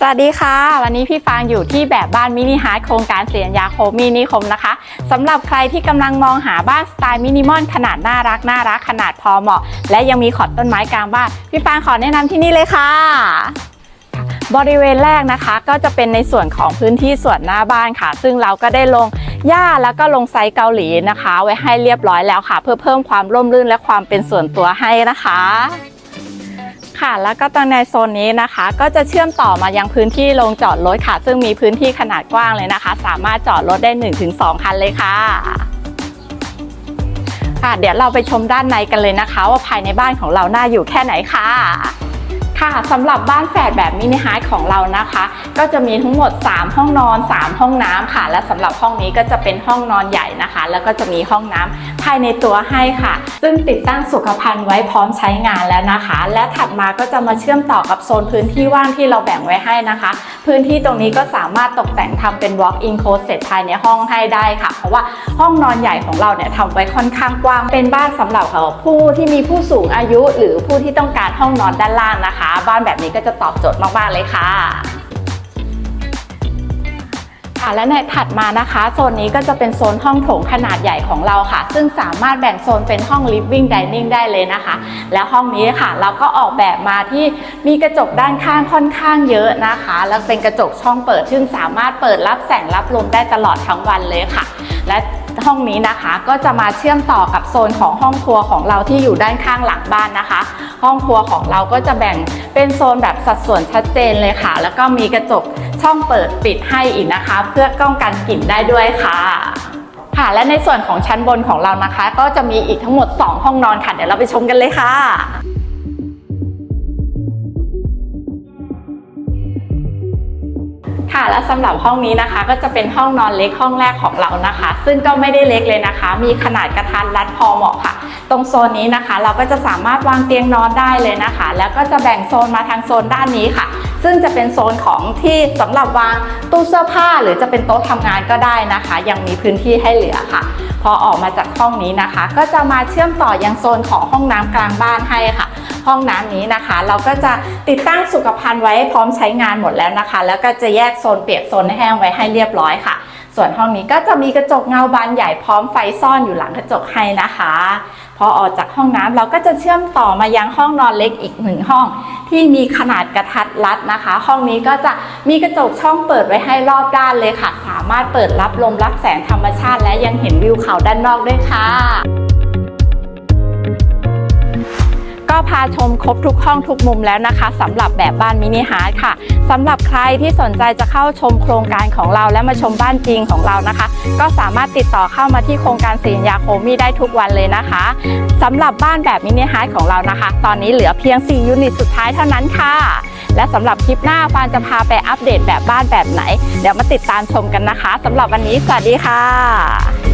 สวัสดีค่ะ วันนี้พี่ฟางอยู่ที่แบบบ้านมินิฮาร์ดโครงการเสียนยาโคมินิคมนะคะสำหรับใครที่กำลังมองหาบ้านสไตล์มินิมอลขนาดน่ารักน่ารักขนาดพอเหมาะ และยังมีขอดต้นไม้กลางบ้านพี่ฟางขอแนะนำที่นี่เลยค่ะบริเวณแรกนะคะก็จะเป็นในส่วนของพื้นที่ส่วนหน้าบ้านค่ะ ซึ่งเราก็ได้ลงหญ้าแล้วก็ลงไซส์เกาหลีนะคะ ไว้ให้เรียบร้อยแล้วค่ะ เพื่อเพิ่มความร่มรื่นและความเป็นส่วนตัวให้นะคะ ค่ะ แล้วก็ตรงในโซนนี้นะคะ ก็จะเชื่อมต่อมายังพื้นที่ลงจอดรถค่ะ ซึ่งมีพื้นที่ขนาดกว้างเลยนะคะ สามารถจอดรถได้ 1-2 คันเลยค่ะค่ะเดี๋ยวเราไปชมด้านในกันเลยนะคะ ว่าภายในบ้านของเราน่าอยู่แค่ไหนค่ะ ค่ะสำหรับบ้านแฝดแบบมินิฮาร์ของเรานะคะ ก็จะมีทั้งหมด 3 ห้องนอน 3 ห้องน้ำค่ะ และสำหรับห้องนี้ก็จะเป็นห้องนอนใหญ่นะคะ แล้วก็จะมีห้องน้ำภายในตัวให้ค่ะ ซึ่งติดตั้งสุขภัณฑ์ไว้พร้อมใช้งานแล้วนะคะ และถัดมาก็จะมาเชื่อมต่อกับโซนพื้นที่ว่างที่เราแบ่งไว้ให้นะคะ พื้นที่ตรงนี้ก็สามารถตกแต่งทำเป็น walk-in closet ภายในห้องให้ได้ค่ะ เพราะว่าห้องนอนใหญ่ของเราเนี่ยทำไว้ค่อนข้างกว้างเป็นบ้านสำหรับผู้ที่มีผู้สูงอายุ หรือผู้ที่ต้องการห้องนอนด้านล่างนะคะบ้านแบบนี้ก็จะตอบโจทย์มากๆเลยค่ะค่ะและในถัดมานะคะ โซนนี้ก็จะเป็นโซนห้องโถงขนาดใหญ่ของเราค่ะ ซึ่งสามารถแบ่งโซนเป็นห้อง living dining ได้เลยนะคะ แล้วห้องนี้ค่ะ เราก็ออกแบบมาที่มีกระจกด้านข้างค่อนข้างเยอะนะคะ แล้วเป็นกระจกช่องเปิด ซึ่งสามารถเปิดรับแสงรับลมได้ตลอดทั้งวันเลยค่ะ และ ห้องนี้นะคะ ก็จะมาเชื่อมต่อกับโซนของห้องครัวของเราที่อยู่ด้านข้างหลังบ้านนะคะ ห้องครัวของเราก็จะแบ่งเป็นโซนแบบสัดส่วนชัดเจนเลยค่ะ แล้วก็มีกระจกช่องเปิดปิดให้อีกนะคะ เพื่อป้องกันกลิ่นได้ด้วยค่ะค่ะและในส่วนของชั้นบนของเรานะคะ ก็จะมีอีกทั้งหมด 2 ห้องนอนค่ะ เดี๋ยวเราไปชมกันเลยค่ะ ค่ะ และสำหรับห้องนี้นะคะ ก็จะเป็นห้องนอนเล็กห้องแรกของเรานะคะ ซึ่งก็ไม่ได้เล็กเลยนะคะ มีขนาดกระทัดรัดพอเหมาะค่ะ ตรงโซนนี้นะคะ เราก็จะสามารถวางเตียงนอนได้เลยนะคะ แล้วก็จะแบ่งโซนมาทางโซนด้านนี้ค่ะ ซึ่งจะเป็นโซนของที่สำหรับวางตู้เสื้อผ้า หรือจะเป็นโต๊ะทำงานก็ได้นะคะ ยังมีพื้นที่ให้เหลือค่ะ พอออกมาจากห้องนี้นะคะ ก็จะมาเชื่อมต่อยังโซนของห้องน้ำกลางบ้านให้ค่ะ ห้องน้ำนี้นะคะ เราก็จะติดตั้งสุขภัณฑ์ไว้พร้อมใช้งานหมดแล้วนะคะ แล้วก็จะแยกโซนเปียกโซนแห้งไว้ให้เรียบร้อยค่ะ ส่วนห้องนี้ก็จะมีกระจกเงาบานใหญ่พร้อมไฟซ่อนอยู่หลังกระจกให้นะคะ พอออกจากห้องน้ำเราก็จะเชื่อมต่อมายังห้องนอนเล็กอีกหนึ่งห้องที่มีขนาดกระทัดรัดนะคะ ห้องนี้ก็จะมีกระจกช่องเปิดไว้ให้รอบด้านเลยค่ะ สามารถเปิดรับลมรับแสงธรรมชาติ และยังเห็นวิวเขาด้านนอกด้วยค่ะ ก็พาชมครบทุกห้องทุกมุมแล้วนะคะสำหรับแบบบ้านมินิฮาร์ดค่ะสำหรับใครที่สนใจจะเข้าชมโครงการของเราและมาชมบ้านจริงของเรานะคะ ก็สามารถติดต่อเข้ามาที่โครงการสินยาโคมีได้ทุกวันเลยนะคะสำหรับบ้านแบบมินิฮาร์ดของเรานะคะ ตอนนี้เหลือเพียง 4 ยูนิตสุดท้ายเท่านั้นค่ะ และสำหรับคลิปหน้าฟานจะพาไปอัปเดตแบบบ้านแบบไหน เดี๋ยวมาติดตามชมกันนะคะสำหรับวันนี้สวัสดีค่ะ